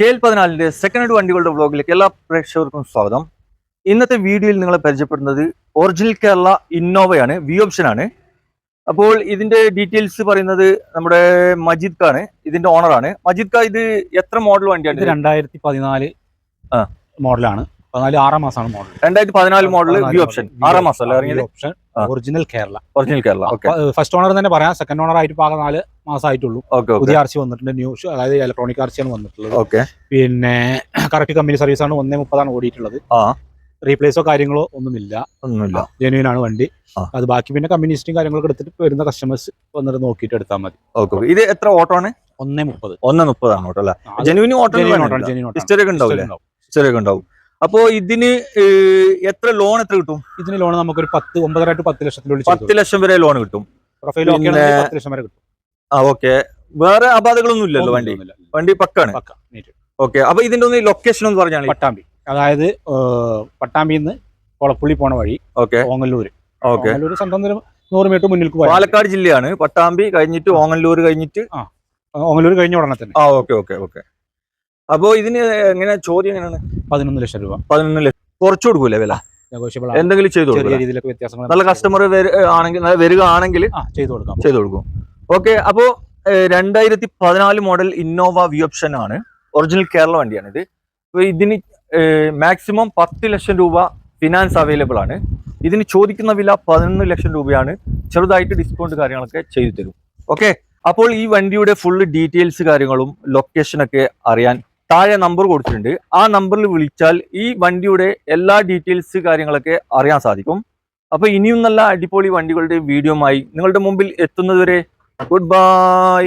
K L പതിനാലിന്റെ second hand വണ്ടികളുടെ വ്ലോഗിലേക്ക് എല്ലാ പ്രേക്ഷകർക്കും സ്വാഗതം. ഇന്നത്തെ വീഡിയോയിൽ നിങ്ങളെ പരിചയപ്പെടുന്നത് ഒറിജിനൽ കേരള ഇന്നോവയാണ് വി ഓപ്ഷനാണ് ആണ്. അപ്പോൾ ഇതിന്റെ ഡീറ്റെയിൽസ് പറയുന്നത് നമ്മുടെ മജീദ് ഖാണ് ഇതിന്റെ ഓണറാണ് മജീദ് ഖാ ഇത് എത്ര മോഡൽ വണ്ടിയാണ്? രണ്ടായിരത്തി പതിനാല് മോഡലാണ് പതിനാല് ആറാം മാസമാണ് മോഡൽ രണ്ടായിരത്തി പതിനാല് മോഡൽ ഓപ്ഷൻ ആറാം മാസം option. Original Kerala original Kerala first owner തന്നെ പറയാം. സെക്കൻഡ് ഓണർ ആയിട്ട് പാകം നാല് മാസമായിട്ടുള്ളൂ പുതിയ ആർസി വന്നിട്ടുണ്ട്. ന്യൂ അതായത് ഇലക്ട്രോണിക് ആർസിയാണ് വന്നിട്ടുള്ളത്. ഓക്കെ പിന്നെ കറക്റ്റ് കമ്പനി സർവീസ് ആണ് ഒന്നേ മുപ്പതാണ് ഓടിയിട്ടുള്ളത്. ആ. റീപ്ലേസോ കാര്യങ്ങളോ ഒന്നുമില്ല. ഒന്നുമില്ല. ജെന്യൂൻ ആണ് വണ്ടി. അത് ബാക്കി പിന്നെ കമ്പനീസ്റ്റും കാര്യങ്ങളൊക്കെ എടുത്തിട്ട് വരുന്ന കസ്റ്റമേഴ്സ് വന്നിട്ട് നോക്കിയിട്ട് എടുത്താൽ മതി. ഓക്കെ ഇത് എത്ര ഓട്ടോ ആണ്? ഒന്നേ മുപ്പത്. ഒന്ന് മുപ്പതാണ് ഓട്ടോ അല്ലേ? ജെന്യൂൻ ഓട്ടോ ഓട്ടമാണ്, ഹിസ്റ്ററി ഒക്കെ ഉണ്ടാവും. ഹിസ്റ്ററി ഒക്കെ ഉണ്ടാവും. അപ്പോ ഇതിന് എത്ര ലോൺ എത്ര കിട്ടും? ഇതിന് ലോൺ നമുക്ക് നമുക്കൊരു പത്ത് ഒമ്പതര ടു പത്ത് ലക്ഷത്തിനുള്ളിൽ പത്ത് ലക്ഷം വരെ ലോൺ കിട്ടും. പ്രൊഫൈൽ പത്ത് ലക്ഷം വരെ കിട്ടും. ആ ഓക്കെ വേറെ അപാധകളൊന്നും ഇല്ലല്ലോ വണ്ടി. വണ്ടി പക്കാണ്. ഓക്കെ അപ്പൊ ഇതിന്റെ ഒന്ന് ലൊക്കേഷൻ ഒന്ന് പറഞ്ഞാൽ പട്ടാമ്പി. അതായത് പട്ടാമ്പിന്ന് കൊളപ്പുള്ളി പോണ വഴി ഓക്കെ ഓങ്ങല്ലൂര്. ഓക്കെ ഓങ്ങല്ലൂര് സ്വന്തം ഒരു നൂറ് മീറ്റർ മുന്നിൽ പാലക്കാട് ജില്ലയാണ്. പട്ടാമ്പി കഴിഞ്ഞിട്ട് ഓങ്ങല്ലൂർ കഴിഞ്ഞിട്ട് ഓങ്ങല്ലൂർ കഴിഞ്ഞ ഉടനെ തന്നെ. ആ ഓക്കെ ഓക്കെ ഓക്കെ അപ്പോ ഇതിന് എങ്ങനെ ചോദ്യം എങ്ങനെയാണ്? പതിനൊന്ന് ലക്ഷം രൂപ. പതിനൊന്ന് ലക്ഷം. കുറച്ച് കൊടുക്കൂലേ വില? എന്തെങ്കിലും ചെയ്തു രീതിയിലൊക്കെ വ്യത്യാസങ്ങൾ നല്ല കസ്റ്റമർ ആണെങ്കിൽ വരികയാണെങ്കിൽ ചെയ്തു കൊടുക്കാം. ചെയ്തു കൊടുക്കും. ഓക്കെ അപ്പോ രണ്ടായിരത്തി പതിനാല് മോഡൽ ഇന്നോവ വി ഓപ്ഷൻ ആണ്. ഒറിജിനൽ കേരള വണ്ടിയാണ് ഇത് അപ്പൊ ഇതിന് മാക്സിമം പത്ത് ലക്ഷം രൂപ ഫിനാൻസ് അവൈലബിൾ ആണ്. ഇതിന് ചോദിക്കുന്ന വില പതിനൊന്ന് ലക്ഷം രൂപയാണ്. ചെറുതായിട്ട് ഡിസ്കൗണ്ട് കാര്യങ്ങളൊക്കെ ചെയ്തു തരും. ഓക്കെ അപ്പോൾ ഈ വണ്ടിയുടെ ഫുള്ള് ഡീറ്റെയിൽസ് കാര്യങ്ങളും ലൊക്കേഷനൊക്കെ അറിയാൻ താഴെ നമ്പർ കൊടുത്തിട്ടുണ്ട്. ആ നമ്പറിൽ വിളിച്ചാൽ ഈ വണ്ടിയുടെ എല്ലാ ഡീറ്റെയിൽസ് കാര്യങ്ങളൊക്കെ അറിയാൻ സാധിക്കും. അപ്പോൾ ഇനിയും നല്ല അടിപൊളി വണ്ടികളുടെ വീഡിയോമായി നിങ്ങളുടെ മുമ്പിൽ എത്തുന്നതുവരെ ഗുഡ് ബൈ